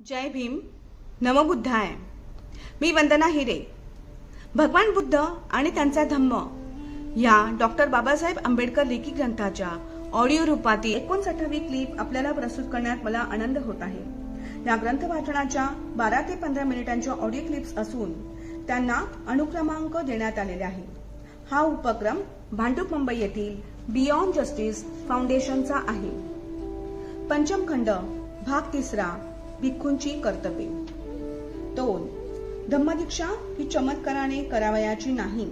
जय भीम नमबुद्धाय मी वंदना हिरे. भगवान बुद्ध आणि त्यांचा धम्म या डॉक्टर बाबासाहेब आंबेडकर लेखी ग्रंथाच्या ऑडिओ रूपातील एकोणसाठावी क्लिप आपल्याला प्रस्तुत करण्यात मला आनंद होत आहे. या ग्रंथ वाचनाच्या बारा ते पंधरा मिनिटांच्या ऑडिओ क्लिप्स असून त्यांना अनुक्रमांक देण्यात आलेले आहे. हा उपक्रम भांडूप मुंबई येथील बियॉन्ड जस्टिस फाउंडेशनचा आहे. पंचम खंड भाग तिसरा भिक्खूंची कर्तव्ये. दोन धम्मदीक्षा ही चमत्काराने करावयाची नाही.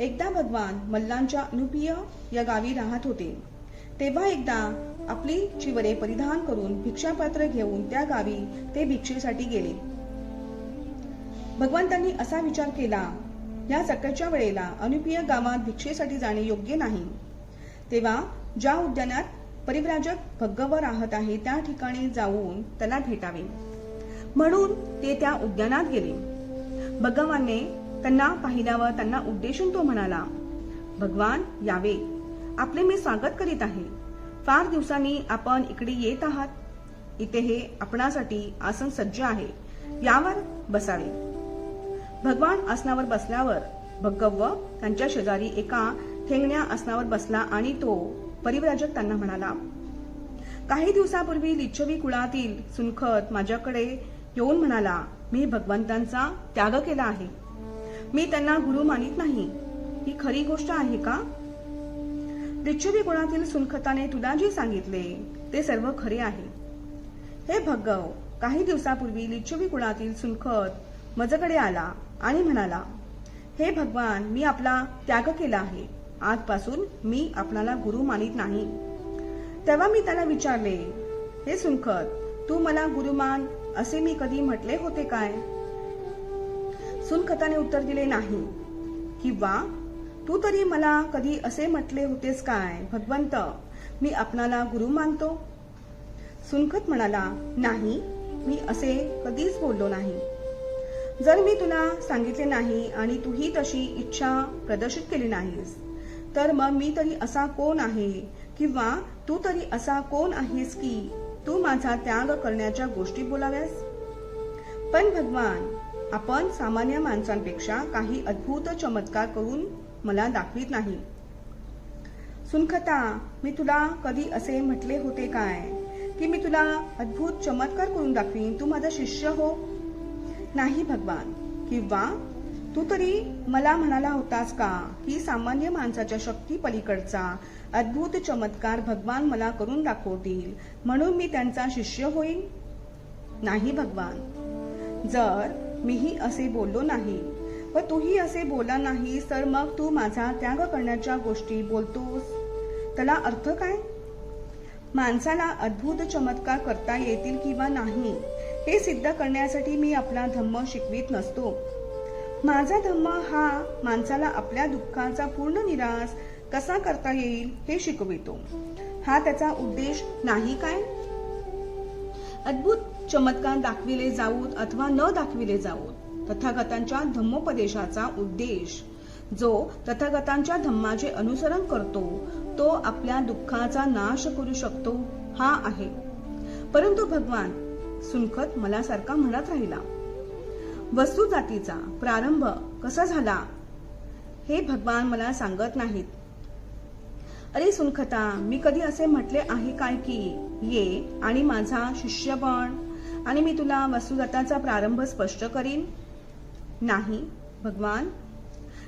एकदा भगवान मल्लांच्या अनुपीय या गावी राहत होते तेव्हा एकदा आपली चिवरे परिधान करून भिक्षापात्र घेऊन त्या गावी ते भिक्षेसाठी गेले. भगवंतांनी असा विचार केला या सकाळच्या वेळेला अनुपीय गावात भिक्षेसाठी जाणे योग्य नाही. तेव्हा ज्या उद्यानात परिव्राजक भग्गव राहत आहे त्या ठिकाणी जाऊन त्याला भेटावे. म्हणून ते त्या उद्यानात गेले. भगवानने त्यांना पाहिल्यावर त्यांना उद्देशून तो म्हणाला भगवान यावे. आपले मी स्वागत करीत आहे. फार दिवसांनी आपण इकडे येत आहात. इथे हे आपणासाठी आसन सज्ज आहे. यावर बसावे. भगवान आसनावर बसल्यावर भगव्व त्यांच्या शेजारी एका ठेंगण्या आसनावर बसला आणि तो परिव्राजक त्यांना म्हणाला काही दिवसापूर्वी लिच्छवी कुळातील सुनखत माझ्याकडे येऊन म्हणाला मी भगवंतांचा त्याग केला आहे. मी त्यांना गुरु मानित नाही. ही खरी गोष्ट आहे का? लिच्छवी कुळातील सुनखताने तुला जे सांगितले ते सर्व खरे आहे. हे भगव काही दिवसापूर्वी लिच्छवी कुळातील सुनखत मजकडे आला आणि म्हणाला हे भगवान मी आपला त्याग केला आहे. आजपासून मी आपणाला गुरु मानित नाही. तेव्हा मी त्याला विचारले हे सुनखत तू मला गुरुमान असे मी कधी म्हटले होते काय? सुनखताने उत्तर दिले नाही. किंवा तू तरी मला कधी असे म्हटले होतेस काय भगवंत? मी आपणाला गुरु मानतो. सुनखत म्हणाला नाही मी असे कधीच बोललो नाही. जर मी तुला सांगितले नाही आणि तूही तशी इच्छा प्रदर्शित केली नाहीस तर मग मी तरी असा कोण आहे? किंवा तू तरी असा कोण आहेस की तू माझा त्याग करण्याच्या गोष्टी बोलाव्यास? पण भगवान आपण सामान्य माणसांपेक्षा काही अद्भुत चमत्कार करून मला दाखवित नाही. सुनखता मी तुला कधी असे म्हटले होते काय? की मी तुला अद्भुत चमत्कार करून दाखवीन? तू माझा शिष्य हो. नाही भगवान. किंवा तू तरी मला म्हणाला होतास का की सामान्य माणसाच्या शक्ती पलीकडचा अद्भुत चमत्कार भगवान मला करून दाखवतील म्हणून मी त्यांचा शिष्य होईल नाही भगवान. जर मीही असे बोललो नाही व तूही असे बोला नाही तर मग तू माझा त्याग करण्याच्या गोष्टी बोलतोस? त्याला अर्थ काय? माणसाला अद्भुत चमत्कार करता येतील किंवा नाही हे सिद्ध करण्यासाठी मी आपला धम्म शिकवित नसतो. माझा धम्म हा माणसाला आपल्या दुःखाचा पूर्ण निराश कसा करता येईल हे शिकवितो. हा त्याचा उद्देश नाही काय? अद्भुत चमत्कार दाखविले जाऊत अथवा न दाखविले जाऊत तथागतांच्या धम्मोपदेशाचा उद्देश. जो तथागतांच्या धम्माचे अनुसरण करतो तो आपल्या दुःखाचा नाश करू शकतो हा आहे. परंतु भगवान सुनखत मला सारखा म्हणत राहिला वस्तू जातीचा प्रारंभ कसा झाला? हे भगवान मला सांगत नाहीत. अरे सुनखता मी कधी असे म्हटले आहे काय की ये आणि माझा शिष्य बन आणि मी तुला वस्तुदत्ताचा प्रारंभ स्पष्ट करीन? नाही भगवान.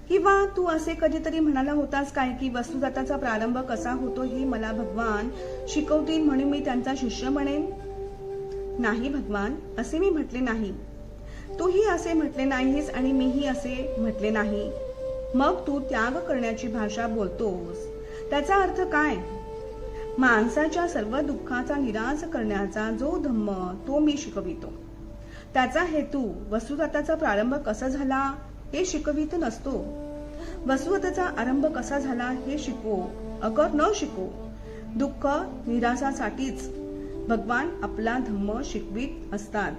किंवा तू असे कधीतरी म्हणाला होतास काय की वस्तुदत्ताचा प्रारंभ कसा होतो हे मला भगवान शिकवतील म्हणून मी त्यांचा शिष्य म्हणेन नाही भगवान असे मी म्हटले नाही. तूही असे म्हटले नाहीस आणि मीही असे म्हटले नाही. मग तू त्याग करण्याची भाषा बोलतोस. त्याचा अर्थ काय? माणसाच्या सर्व दुःखाचा निराश करण्याचा जो धम्म तो मी शिकवितो. त्याचा हेतू वसुदत्ताचा प्रारंभ कसा झाला हे शिकवित नसतो. वसुदत्ताचा आरंभ कसा झाला हे शिकवो अगर न शिको दुःख निराशासाठीच भगवान आपला धम्म शिकवित असतात.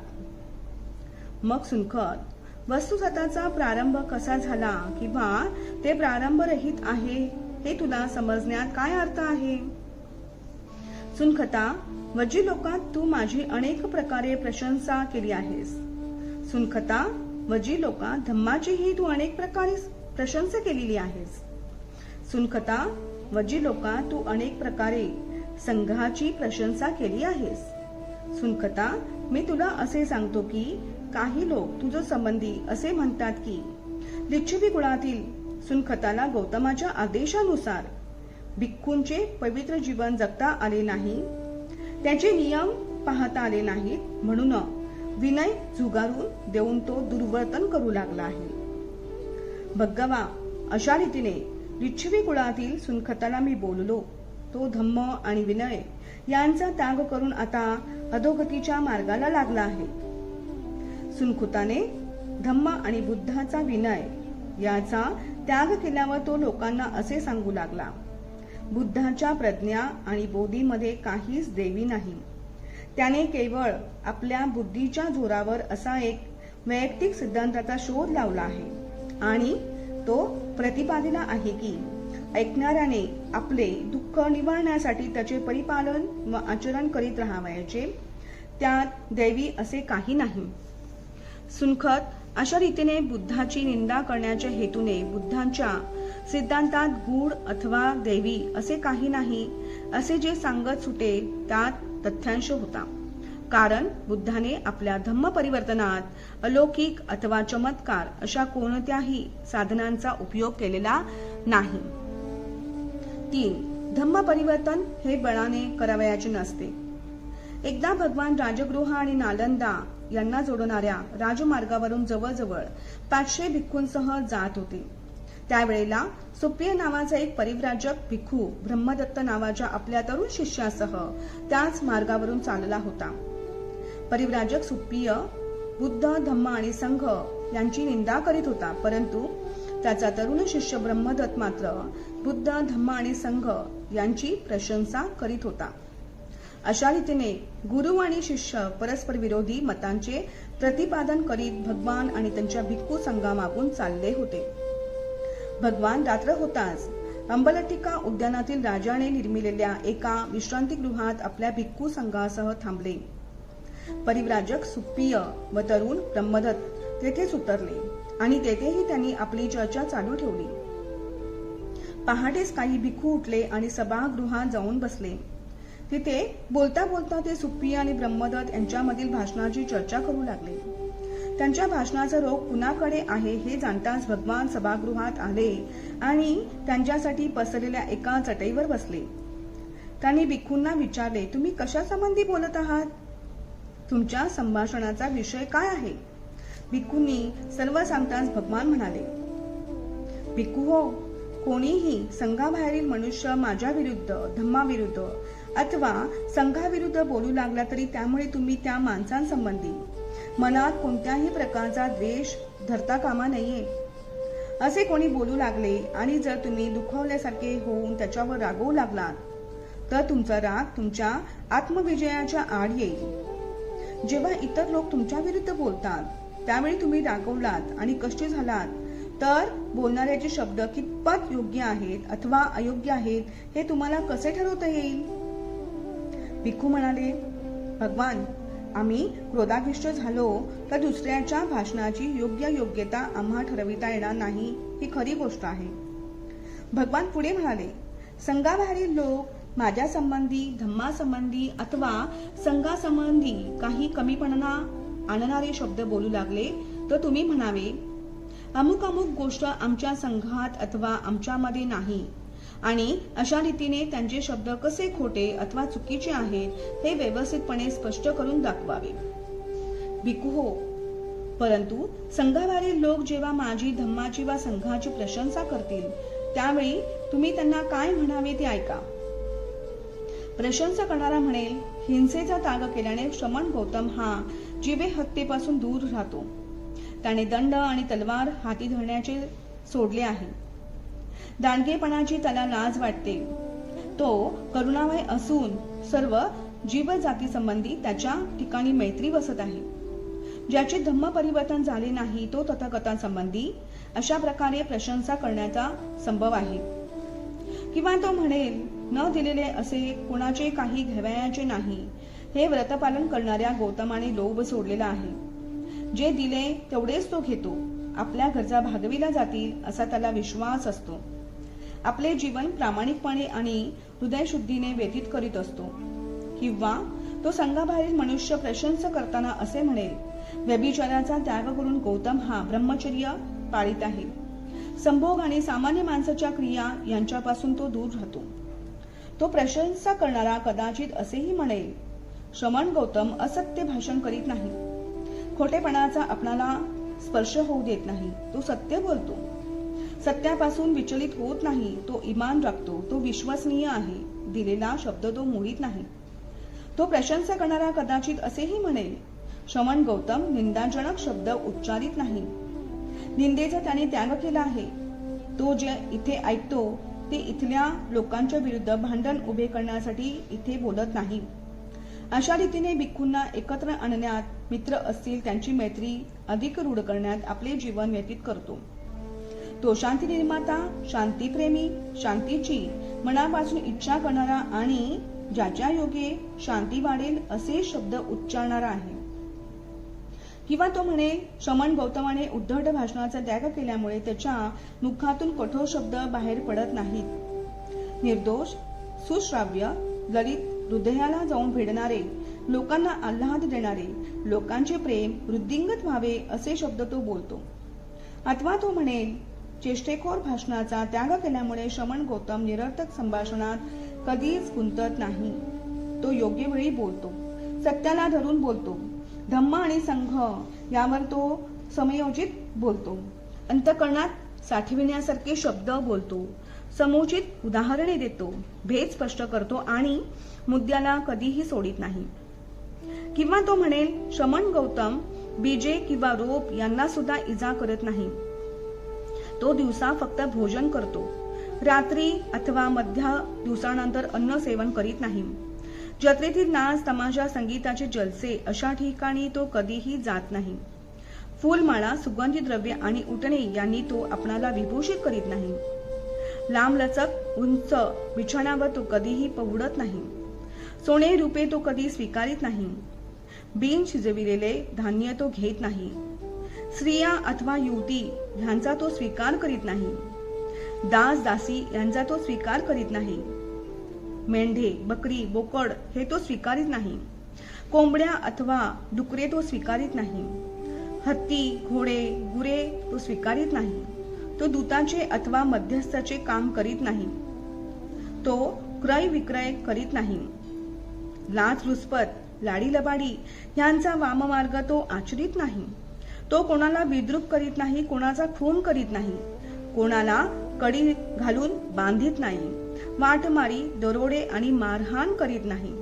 मग सुनखत वस्तुसताचा प्रारंभ कसा झाला किंवा ते प्रारंभ रहित आहे हे तुला समजण्यात काय अर्थ आहे? सुनखता वजी लोकात तू माझी अनेक प्रकारे प्रशंसा केली आहेस. सुनखता वजी लोकात धम्माचीही तू अनेक प्रकारे प्रशंसा केलेली आहेस. सुनखता वजी लोका तू अनेक प्रकारे संघाची प्रशंसा केली आहेस. सुनखता मी तुला असे सांगतो की काही लोक तुझं संबंधी असे म्हणतात की लिच्छवी कुळातील सुनखताला गौतमाच्या आदेशानुसार भिक्खूंचे पवित्र जीवन जगता आले नाही त्याचे नियम पाहता आले नाहीत म्हणून विनय झुगारून देऊन तो दुर्वर्तन करू लागला आहे. भगवा अशा रीतीने लिच्छवी कुळातील सुनखताला मी बोललो. तो धम्म आणि विनय यांचा त्याग करून आता अधोगतीच्या मार्गाला लागला आहे. सुनखुताने धम्म आणि बुद्धाचा विनय याचा त्याग केल्यावर तो लोकांना असे सांगू लागला बुद्धाच्या प्रज्ञा आणि बोधीमध्ये काहीच देवी नाही. त्याने केवळ आपल्या बुद्धीच्या जोरावर असा एक वैयक्तिक सिद्धांताचा शोध लावला आहे आणि तो प्रतिपादिला आहे की ऐकणाऱ्याने आपले दुःख निवारण्यासाठी त्याचे परिपालन व आचरण करीत राहावयाचे त्यात दैवी असे काही नाही. सुनखत अशा रीतीने बुद्धाची निंदा करण्याच्या हेतूने बुद्धांच्या सिद्धांतात गूढ अथवा देवी असे काही नाही असे जे सांगत सुटे त्यात तथ्यांश होता. कारण बुद्धाने आपल्या धम्म परिवर्तनात अलौकिक अथवा चमत्कार अशा कोणत्याही साधनांचा उपयोग केलेला नाही. तीन धम्म परिवर्तन हे बळाने करावयाचे नसते. एकदा भगवान राजगृह आणि नालंदा यांना जोडणाऱ्या राजमार्गावरून जवळजवळ पाचशे भिक्खूंसह जात होते. त्यावेळेला सुप्रिय नावाचा एक परिव्राजक भिक्खू ब्रह्मदत्त नावाच्या आपल्या तरुण शिष्यासह त्याच मार्गावरून चालला होता. परिव्राजक सुप्रिय बुद्ध धम्म आणि संघ यांची निंदा करीत होता परंतु त्याचा तरुण शिष्य ब्रह्मदत्त मात्र बुद्ध धम्म आणि संघ यांची प्रशंसा करीत होता. अशा रीतीने गुरु आणि शिष्य परस्पर विरोधी मतांचे प्रतिपादन करीत भगवान आणि त्यांच्या भिक्खू संघामागून चालले होते. भगवान रात्र होताच अंबलटिका उद्यानातील राजाने निर्मिलेल्या एका विश्रांतीगृहात आपल्या भिक्खू संघासह थांबले. परिव्राजक सुप्रिय व तरुण ब्रह्मदत्त तेथेच उतरले आणि तेथेही त्यांनी आपली चर्चा चालू ठेवली. पहाटेच काही भिक्खू उठले आणि सभागृहात जाऊन बसले. तिथे बोलता बोलता ते सुप्रिया आणि ब्रह्मदत्त यांच्यामधील भाषणाची चर्चा करू लागले. त्यांच्या भाषणाचा रोग कुणाकडे आहे हे जाणताच भगवान सभागृहात आले आणि त्यांच्यासाठी पसरलेल्या एका चटईवर बसले. त्यांनी भिक्खूंना विचारले तुम्ही कशासंबंधी बोलत आहात? तुमच्या संभाषणाचा विषय काय आहे? भिक्खूंनी सर्व सांगताच भगवान म्हणाले भिक्खू हो कोणीही संघाबाहेरील मनुष्य माझ्या विरुद्ध धम्माविरुद्ध अथवा संघाविरुद्ध बोलू लागला तरी त्यामुळे तुम्ही त्या माणसांसंबंधी मनात कोणत्याही प्रकारचा द्वेष धरता कामा नये. असे कोणी बोलू लागले आणि जर तुम्ही दुखावल्यासारखे होऊन त्याच्यावर रागवू लागलात तर तुमचा राग तुमच्या आत्मविजयाच्या आड येईल. जेव्हा इतर लोक तुमच्या विरुद्ध बोलतात त्यावेळी तुम्ही रागवलात आणि कष्टी झालात तर बोलणाऱ्याचे शब्द कितपत योग्य आहेत अथवा अयोग्य आहेत हे तुम्हाला कसे ठरवता येईल? भिखू म्हणाले भगवान आम्ही क्रोधाभिष्ट झालो तर दुसऱ्याच्या भाषणाची योग्य योग्यता आम्हा ठरविता येणार नाही ही खरी गोष्ट आहे. भगवान पुढे म्हणाले संघाबाहेरील लोक माझ्या संबंधी धम्मासंबंधी अथवा संघासंबंधी काही कमीपणा आणणारे शब्द बोलू लागले तर तुम्ही म्हणावे अमुक अमुक गोष्ट आमच्या संघात अथवा आमच्यामध्ये नाही आणि अशा रीतीने त्यांचे शब्द कसे खोटे अथवा चुकीचे आहेत हे व्यवस्थितपणे स्पष्ट करून दाखवावे. भिकू हो परंतु संघावरील लोक जेव्हा माझी धम्माची वा संघाची प्रशंसा करतील त्यावेळी तुम्ही त्यांना काय म्हणावे ते ऐका. प्रशंसा करणारा म्हणेल हिंसेचा त्याग केल्याने श्रमण गौतम हा जीवे हत्येपासून दूर राहतो. त्याने दंड आणि तलवार हाती धरण्याचे सोडले आहे. दांडगेपणाची त्याला लाज वाटते. तो करुणामय असून सर्व जीवजाती संबंधी त्याच्या ठिकाणी मैत्री वसत आहे. ज्याचे धम्म परिवर्तन झाले नाही तो तथागतांसंबंधी अशा प्रकारे प्रशंसा करण्याचा संभव आहे. किंवा तो म्हणेल न दिलेले असे कुणाचे काही घ्यावयाचे नाही. हे व्रतपालन करणाऱ्या गौतमाने लोभ सोडलेला आहे. जे दिले तेवढेच तो घेतो. आपल्या गरजा भागविल्या जातील असा त्याला विश्वास असतो. आपले जीवन प्रामाणिकपणे आणि हृदयशुद्धीने व्यतीत करीत असतो. किंवा तो संघाबाहेरील मनुष्य प्रशंसा करताना असे म्हणेल व्यभिचाराचा त्याग करून गौतम हा ब्रह्मचर्य पाळीत आहे. संभोग आणि सामान्य माणसाच्या क्रिया यांच्यापासून तो दूर राहतो. तो प्रशंसा करणारा कदाचित असेही म्हणेल श्रमण गौतम असत्य भाषण करीत नाही. खोटेपणाचा आपणाला स्पर्श होऊ देत नाही तो सत्य बोलतो. सत्यापासून विचलित होत नाही तो इमान राखतो तो विश्वसनीय आहे दिलेला शब्द तो मोडीत नाही. तो प्रशंसा करणारा कदाचित असेही म्हणेल श्रवण गौतम निंदाजनक शब्द उच्चारित नाही. निंदेचा त्याने त्याग केला आहे. तो जे इथे ऐकतो ते इथल्या लोकांच्या विरुद्ध भांडण उभे करण्यासाठी इथे बोलत नाही. अशा रीतीने भिक्खूंना एकत्र आणण्यात मित्र असतील त्यांची मैत्री अधिक रूढ करण्यात आपले जीवन व्यतीत करतो. तो शांती निर्माता शांतीप्रेमी शांतीची मनापासून इच्छा करणारा आणि ज्याच्या योगे शांती वाढेल असे शब्द उच्चारणारा आहे. किंवा तो म्हणे शमन गौतमाने उद्धट भाषणाचा त्याग केल्यामुळे त्याच्या मुखातून कठोर शब्द बाहेर पडत नाहीत. निर्दोष सुश्राव्य ललित हृदयाला जाऊन भिडणारे लोकांना आल्हाद देणारे लोकांचे प्रेम वृद्धिंगत व्हावे असे शब्द तो बोलतो. अथवा तो म्हणेल चेष्टेखोर भाषणाचा त्याग केल्यामुळे श्रमण गौतम निरर्थक संभाषणात कधीच गुंतत नाही. तो योग्य वेळी बोलतो. सत्याला धरून बोलतो. धम्म आणि संघ यावर तो समयोजित बोलतो. अंतकरणात साठविण्यासारखे शब्द बोलतो. समुचित उदाहरणे देतो. भेद स्पष्ट करतो आणि मुद्द्याला कधीही सोडित नाही. किंवा तो म्हणेल शमन गौतम बीजे किंवा रोप यांना सुद्धा इजा करत नाही. तो दिवसा फक्त भोजन करतो. रात्री अथवा मध्या दिवसानंतर अन्न सेवन करीत नाही. जत्रेतील नाच तमाशा संगीताचे जलसे अशा ठिकाणी तो कधीही जात नाही. फुलमाळा सुगंधी द्रव्य आणि उटणे यांनी तो आपणाला विभूषित करीत नाही. लांबलचक उंच बिछाण्यावर तो कधीही पवडत नाही. सोने रुपे तो कधी स्वीकारित नाही. बिन शिजविलेले धान्य तो घेत नाही. स्त्रिया अथवा युवती ह्यांचा तो स्वीकार करीत नाही. दास दासी यांचा तो स्वीकार करीत नाही. मेंढे बकरी बोकड हे तो स्वीकारित नाही. कोंबड्या अथवा डुकरे तो स्वीकारित नाही. हत्ती घोडे गुरे तो स्वीकारित नाही. तो दूताचे अथवा मध्यस्थाचे काम करीत नाही. तो क्रय विक्रय करीत नाही. लाच लुचपत लाडी लबाडी यांचा वाममार्ग तो आचरित नाही. तो कोणाला विद्रूप करीत नाही कोणाचा खून करीत नाही. कोणाला कडी घालून बांधित नाही. वाटमारी दरोडे आणि मारहाण करीत नाही.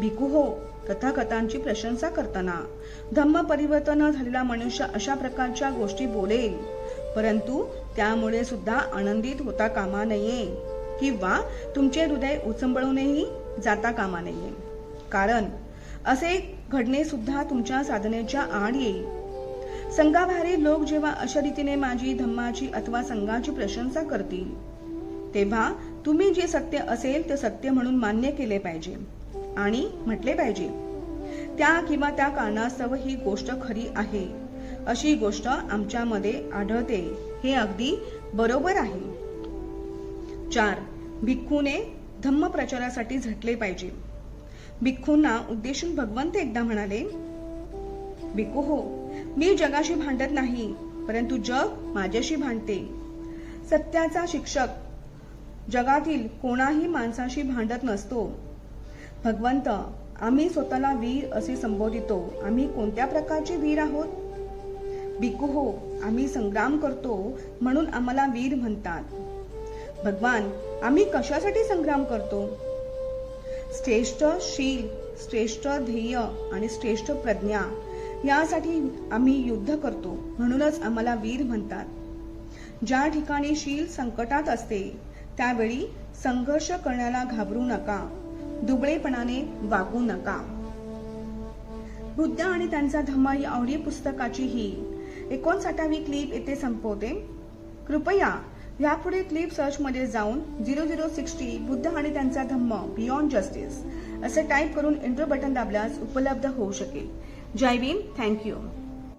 भिकू हो कथाकथांची प्रशंसा करताना. धम्म परिवर्तन झालेला मनुष्य अशा प्रकारच्या गोष्टी बोलेल. परंतु त्यामुळे सुद्धा आनंदित होता कामा नये. किंवा तुमचे हृदय उचंबळूनही जाता कामा नये. कारण असे घडणे सुद्धा तुमच्या साधनेच्या आड येईल. संघाबाहेरील लोक जेव्हा अशा रीतीने माझी धम्माची अथवा संघाची प्रशंसा करतील तेव्हा तुम्ही जे सत्य असेल ते सत्य म्हणून मान्य केले पाहिजे आणि म्हटले पाहिजे. त्या किंवा त्या कारणास्तव ही गोष्ट खरी आहे. अशी गोष्ट आमच्यामध्ये आढळते. हे अगदी बरोबर आहे. चार. भिक्खूने धम्म प्रचारासाठी झटले पाहिजे. भिक्खूंना उद्देशून भगवंत एकदा म्हणाले भिक्खू हो मी जगाशी भांडत नाही परंतु जग माझ्याशी भांडते. सत्याचा शिक्षक जगातील कोणाही माणसाशी भांडत नसतो. भगवंत आम्ही स्वतःला वीर असे संबोधितो. आम्ही कोणत्या प्रकारचे वीर आहोत? भिकू हो आम्ही संग्राम करतो म्हणून आम्हाला वीर म्हणतात. भगवान आम्ही कशासाठी संग्राम करतो? श्रेष्ठ शील श्रेष्ठ ध्येय आणि श्रेष्ठ प्रज्ञा यासाठी आम्ही युद्ध करतो म्हणूनच आम्हाला वीर म्हणतात. ज्या ठिकाणी शील संकटात असते त्यावेळी संघर्ष करण्याला घाबरू नका दुबळेपणाने वागू नका. बुद्ध आणि त्यांचा धम्म या ऑडिओ पुस्तकाची ही एकोणसाठावी क्लिप येथे संपवते. कृपया यापुढे क्लिप सर्चमध्ये जाऊन झिरो झिरो सिक्स्टी बुद्ध आणि त्यांचा धम्म बियॉन्ड जस्टिस असे टाईप करून इंटर बटन दाबल्यास उपलब्ध होऊ शकेल. जय भीम थँक्यू.